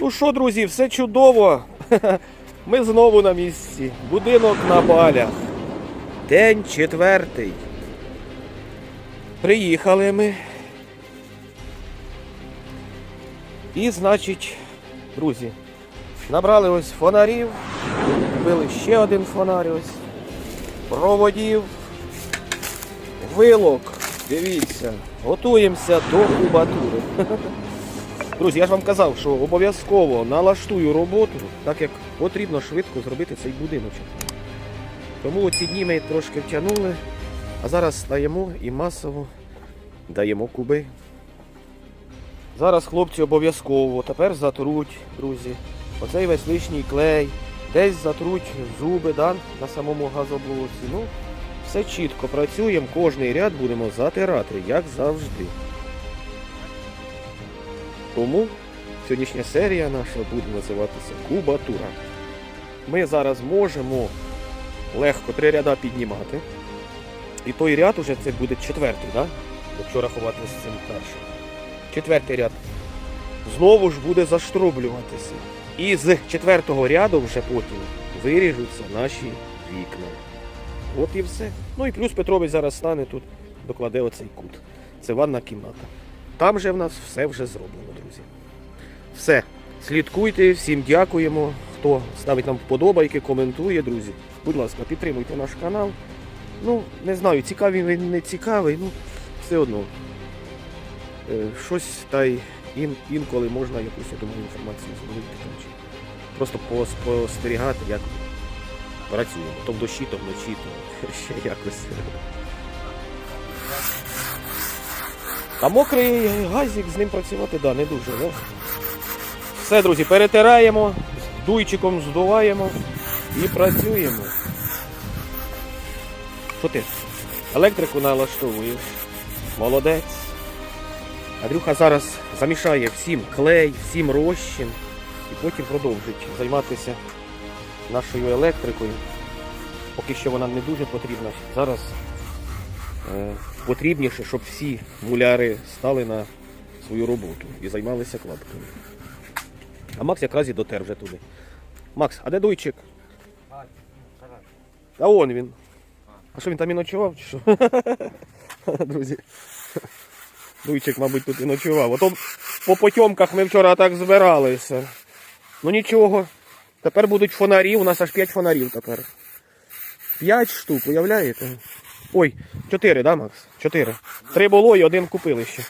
Ну що, друзі, все чудово. Ми знову на місці. Будинок на балях. День четвертий. Приїхали ми. І, значить, друзі, набрали ось фонарів, купили ще один фонарь ось, проводів, вилок. Дивіться, готуємося до кубатури. Друзі, я ж вам казав, що обов'язково налаштую роботу, так як потрібно швидко зробити цей будиночок. Тому ці дні ми трошки втягнули, а зараз стаємо і масово даємо куби. Зараз хлопці обов'язково тепер затруть, друзі, оцей весь лишній клей, десь затруть зуби да, на самому газоблоці. Ну, все чітко працюємо, кожний ряд будемо затирати, як завжди. Тому сьогоднішня серія наша буде називатися Кубатура. Ми зараз можемо легко три ряда піднімати. І той ряд уже це буде четвертий, да? якщо рахувати з цим першим. Четвертий ряд знову ж буде заштроблюватися. І з четвертого ряду вже потім виріжуться наші вікна. От і все. Ну і плюс Петрович зараз стане тут, докладе оцей кут. Це ванна кімната. Там же в нас все вже зроблено, друзі. Все. Слідкуйте, всім дякуємо. Хто ставить нам вподобайки, коментує, друзі. Будь ласка, підтримуйте наш канал. Ну, не знаю, цікавий він не цікавий, ну все одно. Е, щось та й ін, інколи можна якусь, я думаю, інформацію чи просто пос- спостерігати, як працюємо. То в дощі, то вночі, то ще якось. А мокрий газик з ним працювати, да, не дуже, да? Все, друзі, перетираємо, дуйчиком здуваємо і працюємо. Що ти? Електрику налаштовуєш. Молодець. Андрюха зараз замішає всім клей, всім розчин і потім продовжить займатися нашою електрикою. Поки що вона не дуже потрібна. Зараз е, потрібніше, щоб всі муляри стали на свою роботу і займалися кладками. А Макс якраз і дотер вже туди. Макс, а де дуйчик? А он він. А що він там і ночував? Чи що? Друзі. Дуйчик, мабуть, тут і ночував. Ото по потьомках ми вчора так збиралися. Ну нічого. Тепер будуть фонарі, у нас аж 5 фонарів тепер. 5 штук, уявляєте? Ой, 4, да, Макс? 4. Три було і один купили ще.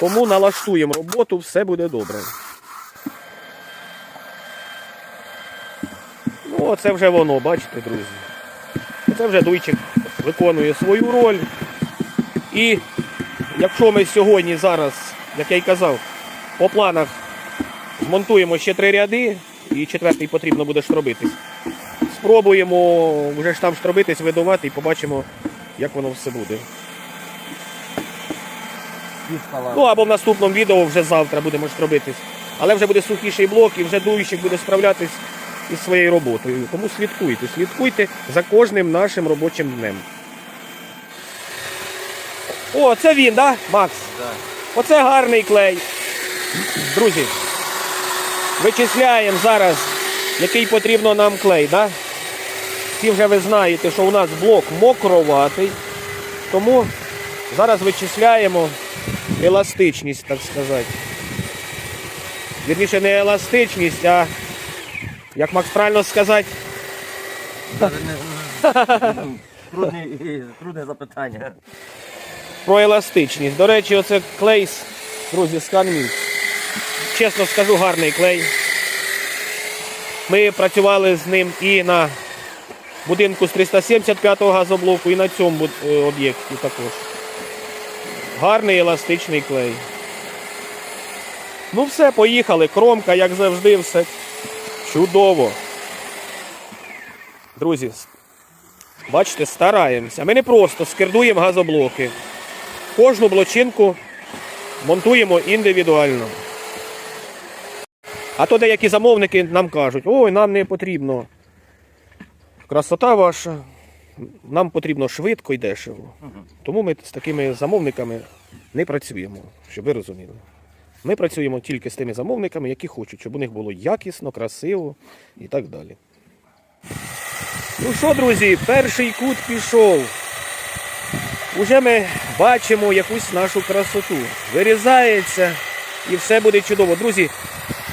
Тому налаштуємо роботу, все буде добре. Ну, оце вже воно, бачите, друзі. Це вже дуйчик виконує свою роль. І якщо ми сьогодні зараз, як я й казав, по планах змонтуємо ще три ряди, і четвертий потрібно буде штробитись. Спробуємо вже ж там штробитись, видувати і побачимо, як воно все буде. Ну або в наступному відео вже завтра будемо штробитись. Але вже буде сухіший блок і вже дуйщик буде справлятись із своєю роботою. Тому слідкуйте, слідкуйте за кожним нашим робочим днем. О, це він, да, Макс? Так. Оце гарний клей. Друзі, вичисляємо зараз, який потрібно нам клей. Да? Всі вже ви знаєте, що у нас блок мокроватий. Тому зараз вичисляємо еластичність, так сказати. Вірніше не еластичність, а як Макс правильно сказати, Трудне, трудне запитання. про еластичність. До речі, оце клей, друзі, з Канмін. Чесно скажу, гарний клей. Ми працювали з ним і на будинку з 375-го газоблоку, і на цьому е, об'єкті також. Гарний еластичний клей. Ну все, поїхали. Кромка, як завжди, все чудово. Друзі, бачите, стараємося. Ми не просто скердуємо газоблоки. Кожну блочинку монтуємо індивідуально. А то деякі замовники нам кажуть, ой, нам не потрібно. Красота ваша, нам потрібно швидко і дешево. Тому ми з такими замовниками не працюємо, щоб ви розуміли. Ми працюємо тільки з тими замовниками, які хочуть, щоб у них було якісно, красиво і так далі. Ну що, друзі, перший кут пішов. Уже ми бачимо якусь нашу красоту. Вирізається і все буде чудово. Друзі,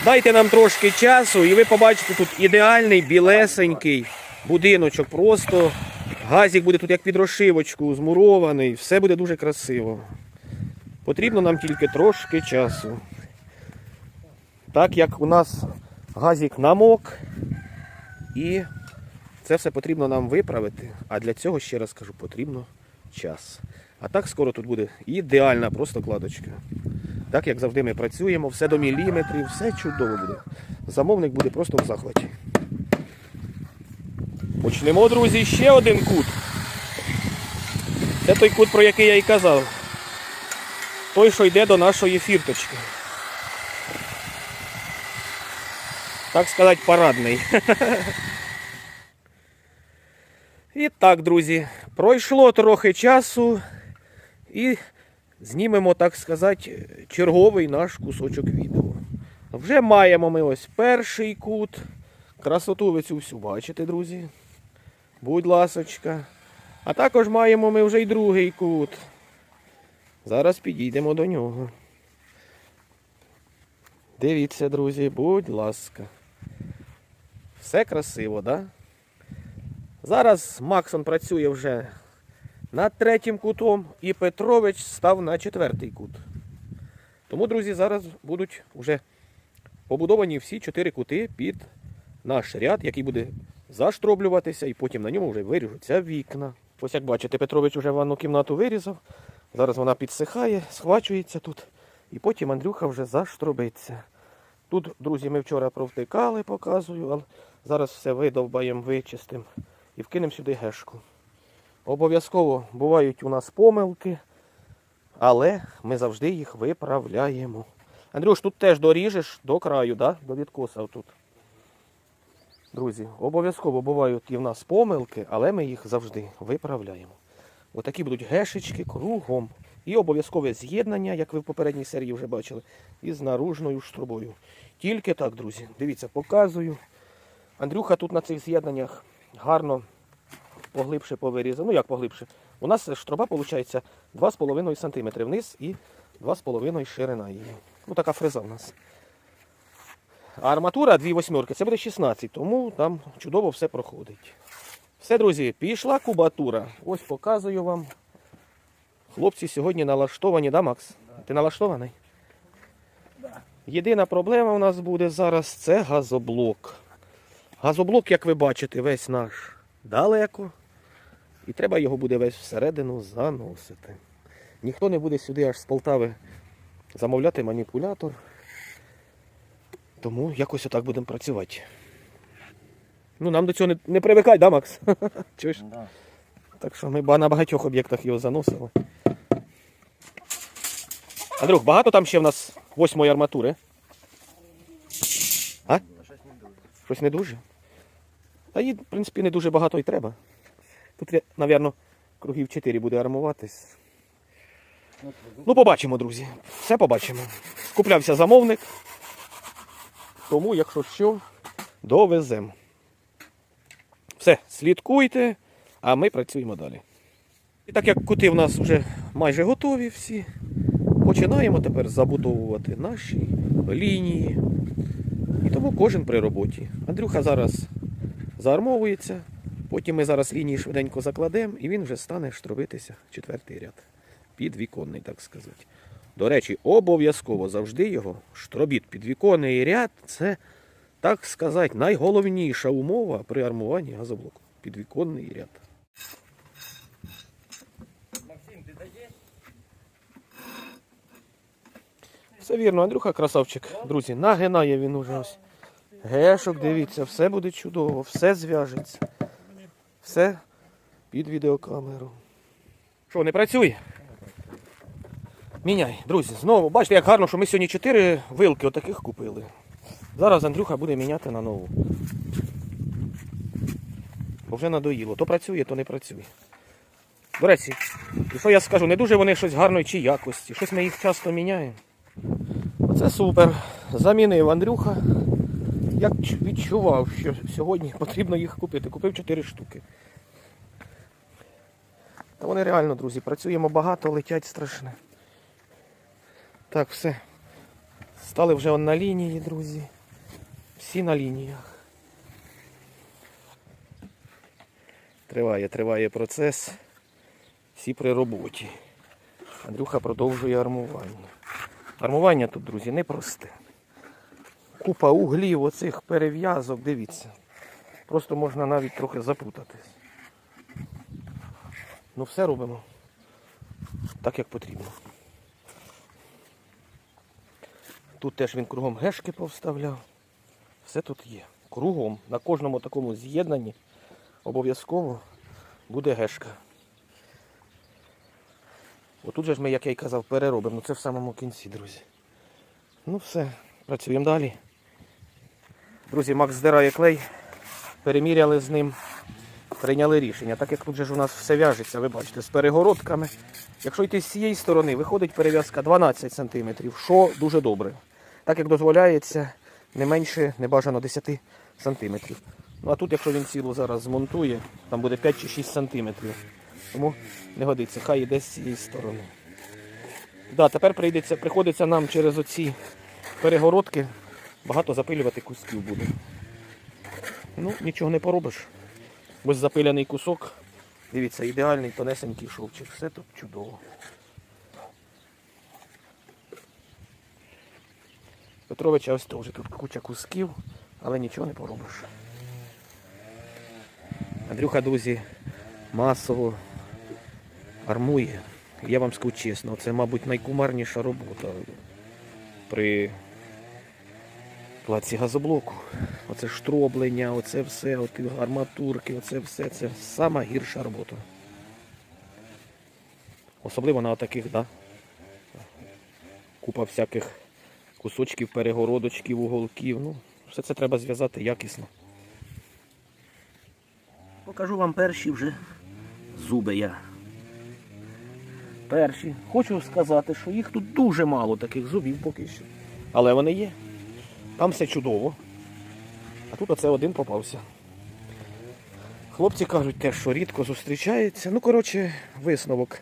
дайте нам трошки часу, і ви побачите тут ідеальний білесенький будиночок. Просто газик буде тут як під розшивочку, змурований, все буде дуже красиво. Потрібно нам тільки трошки часу. Так як у нас газик намок, і це все потрібно нам виправити. А для цього, ще раз кажу, потрібно час. А так скоро тут буде ідеальна просто кладочка. Так як завжди ми працюємо, все до міліметрів, все чудово буде. Замовник буде просто в захваті. Почнемо, друзі, ще один кут. Це той кут, про який я і казав. Той, що йде до нашої фірточки. Так сказати, парадний. І так, друзі, пройшло трохи часу і знімемо, так сказати, черговий наш кусочок відео. Вже маємо ми ось перший кут. Красоту ви цю всю бачите, друзі. Будь ласочка. А також маємо ми вже й другий кут. Зараз підійдемо до нього. Дивіться, друзі, будь ласка. Все красиво, так? Да? Зараз Максон працює вже над третім кутом і Петрович став на четвертий кут. Тому, друзі, зараз будуть вже побудовані всі чотири кути під наш ряд, який буде заштроблюватися, і потім на ньому вже виріжуться вікна. Ось як бачите, Петрович вже ванну кімнату вирізав. Зараз вона підсихає, схвачується тут. І потім Андрюха вже заштробиться. Тут, друзі, ми вчора провтикали, показую, але зараз все видовбаємо, вичистимо і вкинемо сюди гешку. Обов'язково бувають у нас помилки, але ми завжди їх виправляємо. Андрюш, тут теж доріжеш до краю, да? до відкоса тут. Друзі, обов'язково бувають і в нас помилки, але ми їх завжди виправляємо. Отакі будуть гешечки кругом. І обов'язкове з'єднання, як ви в попередній серії вже бачили, із наружною штрубою. Тільки так, друзі. Дивіться, показую. Андрюха тут на цих з'єднаннях гарно поглибше повирізав. Ну як поглибше? У нас штроба виходить 2,5 см вниз і 2,5 ширина її. Ну така фреза у нас. А арматура 2 восьмерки, це буде 16, тому там чудово все проходить. Все, друзі, пішла кубатура. Ось показую вам. Хлопці сьогодні налаштовані, да, Макс? Ти налаштований? Єдина проблема у нас буде зараз це газоблок. Газоблок, як ви бачите, весь наш далеко. І треба його буде весь всередину заносити. Ніхто не буде сюди аж з Полтави замовляти маніпулятор. Тому якось отак будемо працювати. Ну, нам до цього не, не привикай, да, Макс? Чуєш? Да. Так що ми на багатьох об'єктах його заносили. Андрюх, багато там ще в нас восьмої арматури? А? Щось не дуже. Щось не дуже? Та їй, в принципі, не дуже багато і треба. Тут, мабуть, кругів 4 буде армуватись. Ну, побачимо, друзі. Все побачимо. Скуплявся замовник. Тому, якщо що, довеземо. Все, слідкуйте, а ми працюємо далі. І так як кути в нас вже майже готові всі, починаємо тепер забудовувати наші лінії. І тому кожен при роботі. Андрюха зараз заармовується, потім ми зараз лінії швиденько закладемо, і він вже стане штробитися четвертий ряд. Підвіконний, так сказати. До речі, обов'язково завжди його штробіт підвіконний ряд це, так сказати, найголовніша умова при армуванні газоблоку. Підвіконний ряд. Максим, ти даєш? Все вірно, Андрюха красавчик. Друзі, нагинає він уже ось. Гешок, дивіться, все буде чудово, все зв'яжеться. Все під відеокамеру. Що, не працює? Міняй, друзі, знову. Бачите, як гарно, що ми сьогодні 4 вилки отаких купили. Зараз Андрюха буде міняти на нову. Бо вже надоїло. То працює, то не працює. До речі, і що я скажу, не дуже вони щось гарної чи якості. Щось ми їх часто міняємо. Оце супер. Замінив Андрюха. Як відчував, що сьогодні потрібно їх купити. Купив 4 штуки. Та вони реально, друзі, працюємо багато, летять страшне. Так, все. Стали вже на лінії, друзі. Всі на лініях. Триває, триває процес. Всі при роботі. Андрюха продовжує армування. Армування тут, друзі, непросте. Купа углів, оцих перев'язок, дивіться. Просто можна навіть трохи запутатись. Ну все робимо так, як потрібно. Тут теж він кругом гешки повставляв. Все тут є. Кругом, на кожному такому з'єднанні обов'язково буде гешка. Отут же ж ми, як я й казав, переробимо. Ну це в самому кінці, друзі. Ну все, працюємо далі. Друзі, Макс здирає клей, переміряли з ним, прийняли рішення. Так як тут же ж у нас все в'яжеться, ви бачите, з перегородками. Якщо йти з цієї сторони, виходить перев'язка 12 см, що дуже добре. Так як дозволяється не менше, не бажано 10 см. Ну а тут, якщо він цілу зараз змонтує, там буде 5 чи 6 см. Тому не годиться, хай йде з цієї сторони. Да, тепер прийдеться, приходиться нам через оці перегородки багато запилювати кусків буде. Ну, нічого не поробиш. Ось запиляний кусок. Дивіться, ідеальний тонесенький шовчик. Все тут чудово. Петровича ось теж тут куча кусків, але нічого не поробиш. Андрюха, друзі, масово армує. Я вам скажу чесно, це, мабуть, найкумарніша робота при плаці газоблоку. Оце штроблення, оце все, оті арматурки, оце все, це сама гірша робота. Особливо на таких, да? Купа всяких кусочків, перегородочків, уголків. Ну, все це треба зв'язати якісно. Покажу вам перші вже зуби я. Перші. Хочу сказати, що їх тут дуже мало таких зубів поки що. Але вони є. Там все чудово. А тут оце один попався. Хлопці кажуть те, що рідко зустрічається. Ну, коротше, висновок.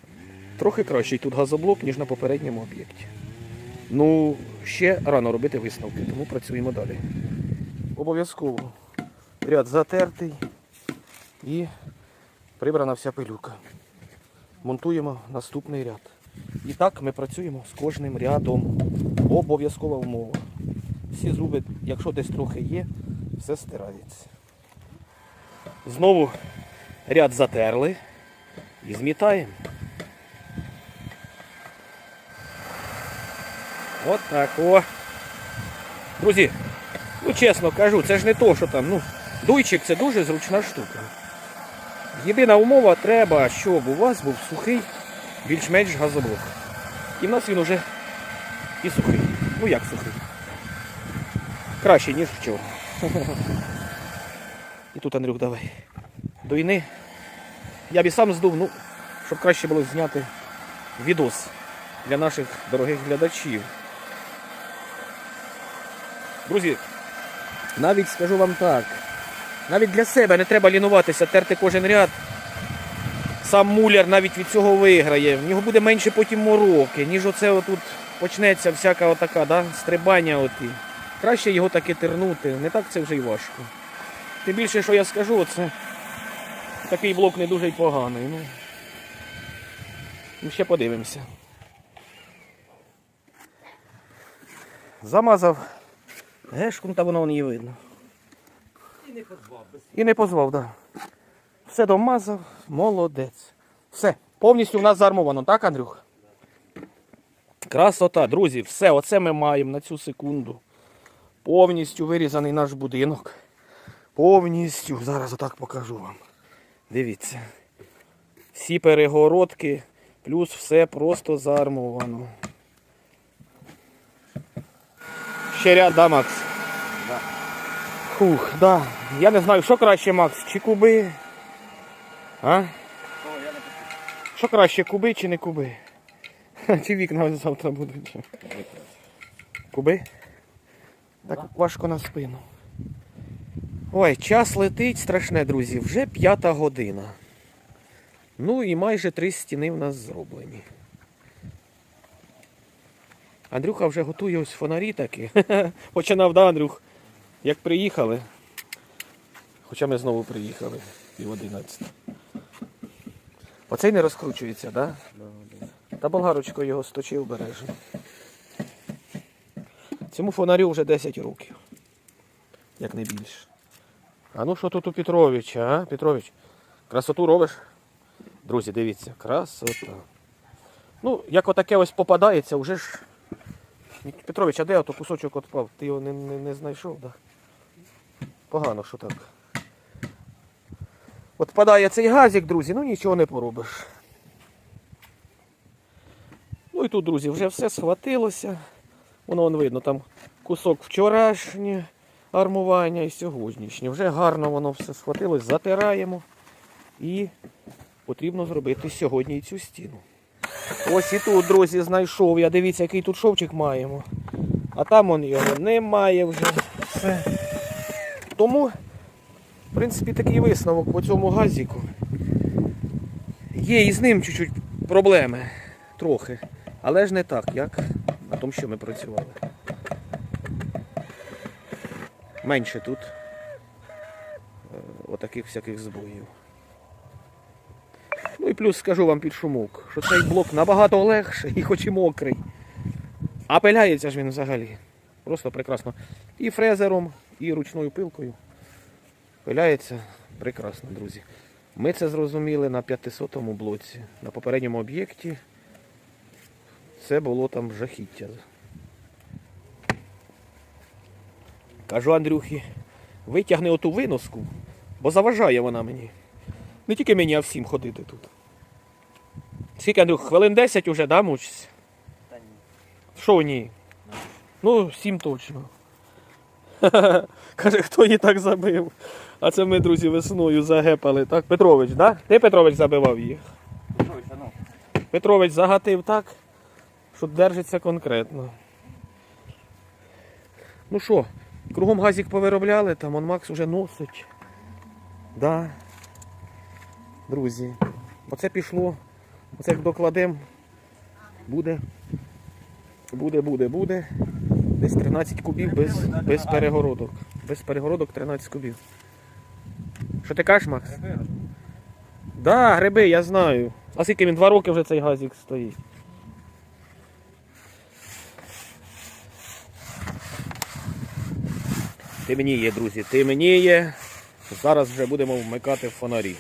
Трохи кращий тут газоблок, ніж на попередньому об'єкті. Ну, ще рано робити висновки, тому працюємо далі. Обов'язково ряд затертий і прибрана вся пилюка. Монтуємо наступний ряд. І так ми працюємо з кожним рядом. Обов'язкова умова. Всі зуби, якщо десь трохи є, все стирається. Знову ряд затерли і змітаємо. От так о. Друзі, ну чесно кажу, це ж не то, що там, ну, дуйчик це дуже зручна штука. Єдина умова треба, щоб у вас був сухий, більш-менш газоблок. І в нас він уже і сухий. Ну як сухий? Краще, ніж вчора. І тут, Андрюк, давай. Дуйни. Я б і сам здув, ну, щоб краще було зняти відос для наших дорогих глядачів. Друзі, навіть скажу вам так, навіть для себе не треба лінуватися, терти кожен ряд. Сам муляр навіть від цього виграє. В нього буде менше потім мороки, ніж оце отут почнеться всяка отака, да? стрибання. Оті. Краще його таки тернути, не так це вже й важко. Тим більше, що я скажу, це такий блок не дуже й поганий. Ну, ну ще подивимося. Замазав гешку, ну, та воно не видно. І не позвав І не позвав, так. Да. Все домазав, молодець. Все, повністю в нас заармовано, так, Андрюх? Красота, друзі, все, оце ми маємо на цю секунду. Повністю вирізаний наш будинок. Повністю. Зараз отак покажу вам. Дивіться. Всі перегородки, плюс все просто заармовано. Ще ряд, да, Макс? Да. Фух, да. Я не знаю, що краще, Макс, чи куби. А? Що краще, куби чи не куби? Чи вікна завтра будуть? Куби? Так важко на спину. Ой, час летить страшне, друзі. Вже п'ята година. Ну і майже три стіни в нас зроблені. Андрюха вже готує ось фонарі такі. Починав, да, Андрюх? Як приїхали. Хоча ми знову приїхали пів одинадцята. Оцей не розкручується, так? Да? Та болгарочкою його сточив бережно. Цьому фонарю вже 10 років. Як не більше. А ну що тут у Петровича, а? Петрович, красоту робиш? Друзі, дивіться, красота. Ну, як отаке ось попадається, вже ж. Петрович, а де ото кусочок отпав? Ти його не, не, не знайшов, так? Да? Погано, що так. От падає цей газик, друзі, ну нічого не поробиш. Ну і тут, друзі, вже все схватилося. Воно вон видно, там кусок вчорашнє армування і сьогоднішнє. Вже гарно воно все схватилось, затираємо. І потрібно зробити сьогодні і цю стіну. Ось і тут, друзі, знайшов. Я дивіться, який тут шовчик маємо. А там он його немає вже. Все. Тому, в принципі, такий висновок по цьому газіку. Є і з ним чуть-чуть проблеми. Трохи. Але ж не так, як тому, що ми працювали. Менше тут е, отаких всяких збоїв. Ну і плюс скажу вам під шумок, що цей блок набагато легший і хоч і мокрий. А пиляється ж він взагалі. Просто прекрасно. І фрезером, і ручною пилкою. Пиляється прекрасно, друзі. Ми це зрозуміли на 500-му блоці. На попередньому об'єкті це було там жахіття. Кажу Андрюхі, витягни оту виноску, бо заважає вона мені. Не тільки мені, а всім ходити тут. Скільки, Андрюх, хвилин 10 уже, да, мучишся? Та ні. Що ні? Ну, сім точно. Каже, хто її так забив. А це ми, друзі, весною загепали. Так, Петрович, да? Ти Петрович забивав їх. Петрович, а ну. Петрович загатив так, що держиться конкретно. Ну що, кругом газик повиробляли, там он Макс уже носить. Да. Друзі, оце пішло. Оце як докладемо. Буде. Буде, буде, буде. Десь 13 кубів без, без перегородок. Без перегородок 13 кубів. Що ти кажеш, Макс? Гриби. Да, гриби, я знаю. А скільки він два роки вже цей газик стоїть. Темніє, друзі, темніє. Зараз вже будемо вмикати фонарі.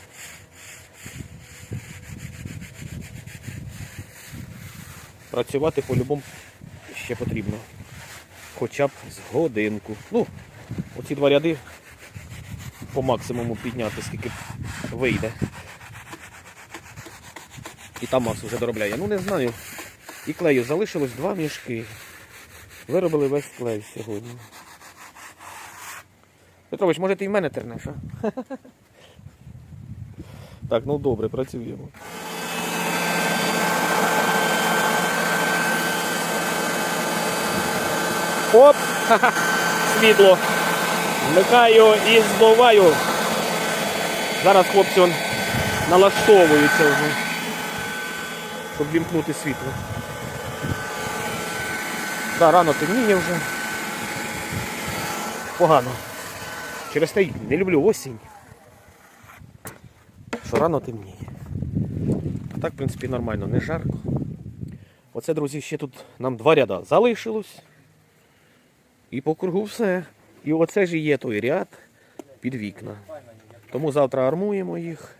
Працювати по-любому ще потрібно. Хоча б з годинку. Ну, оці два ряди по максимуму підняти, скільки вийде. І там Макс вже доробляє. Ну не знаю. І клею залишилось два мішки. Виробили весь клей сьогодні. Петрович, може ти і в мене тернеш, а? Так, ну добре, працюємо. Оп! Світло. Вмикаю і збиваю. Зараз хлопці он налаштовуються вже щоб вімкнути світло. Да, рано темніє вже. Погано. Через те не люблю осінь. Що рано темніє. А так, в принципі, нормально, не жарко. Оце, друзі, ще тут нам два ряда залишилось. І по кругу все. І оце ж і є той ряд під вікна. Тому завтра армуємо їх.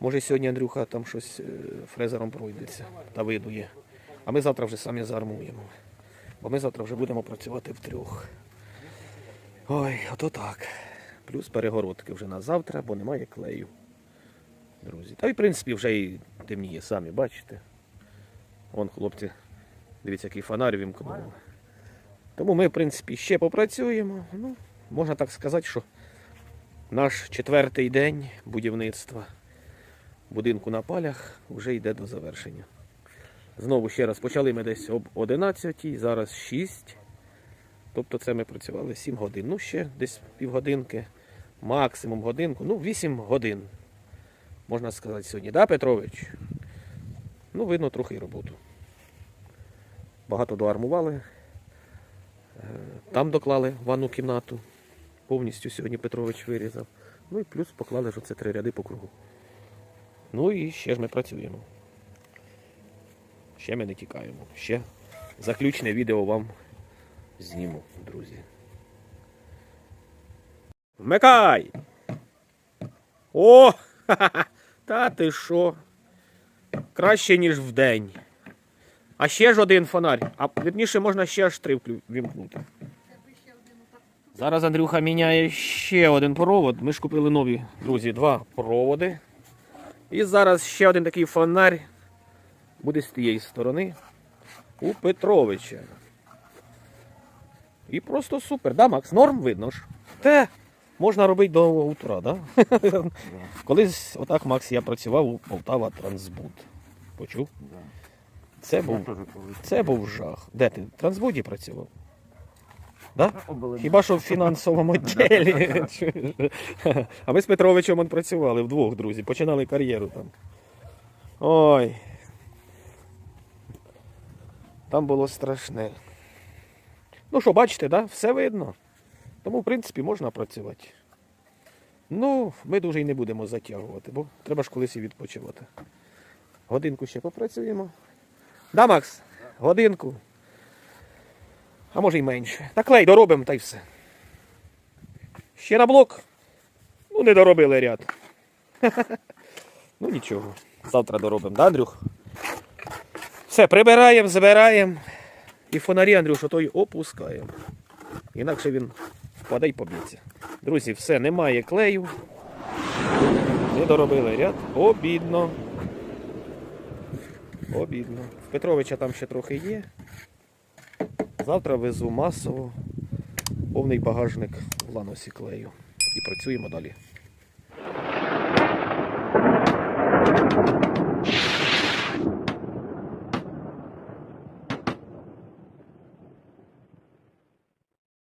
Може сьогодні Андрюха там щось е, фрезером пройдеться та видує. А ми завтра вже самі заармуємо. Бо ми завтра вже будемо працювати втрьох. Ой, ото так. Плюс перегородки вже на завтра, бо немає клею. Друзі. Та й в принципі вже і темніє, самі бачите. Вон хлопці, дивіться, який фонарь вімкнули. Тому ми, в принципі, ще попрацюємо. Ну, можна так сказати, що наш четвертий день будівництва будинку на палях вже йде до завершення. Знову ще раз почали ми десь об 11, зараз 6. Тобто це ми працювали 7 годин. Ну, ще десь півгодинки, максимум годинку. Ну, 8 годин. Можна сказати сьогодні, да, Петрович? Ну, видно трохи роботу. Багато доармували. Е, Там доклали ванну кімнату. Повністю сьогодні Петрович вирізав. Ну і плюс поклали ж оце три ряди по кругу. Ну і ще ж ми працюємо. Ще ми не тікаємо. Ще заключне відео вам зніму, друзі. Вмикай! О! Та ти що? Краще, ніж вдень. А ще ж один фонарь. А вірніше можна ще аж три вімкнути. Зараз Андрюха міняє ще один провод. Ми ж купили нові, друзі, два проводи. І зараз ще один такий фонарь буде з тієї сторони у Петровича. І просто супер. Да, Макс? Норм видно ж. Те можна робити до утра, да? Колись отак, Макс, я працював у Полтава Трансбуд. Почув? Це був, це був жах. Де ти? В Трансбуді працював? Да? Хіба що в фінансовому відділі. А ми з Петровичем он працювали вдвох, друзі. Починали кар'єру там. Ой. Там було страшне. Ну що, бачите, да? все видно. Тому, в принципі, можна працювати. Ну, ми дуже й не будемо затягувати, бо треба ж колись і відпочивати. Годинку ще попрацюємо. Да, Макс? Годинку. А може й менше. Та клей доробимо та й все. Ще на блок. Ну, не доробили ряд. ну нічого. Завтра доробимо, да, Андрюх? Все, прибираємо, забираємо. І фонарі, Андрюш, той опускаємо. Інакше він впаде й поб'ється. Друзі, все, немає клею. Не доробили ряд. Обідно. Обідно. Петровича там ще трохи є. Завтра везу масово повний багажник в ланосі клею. І працюємо далі.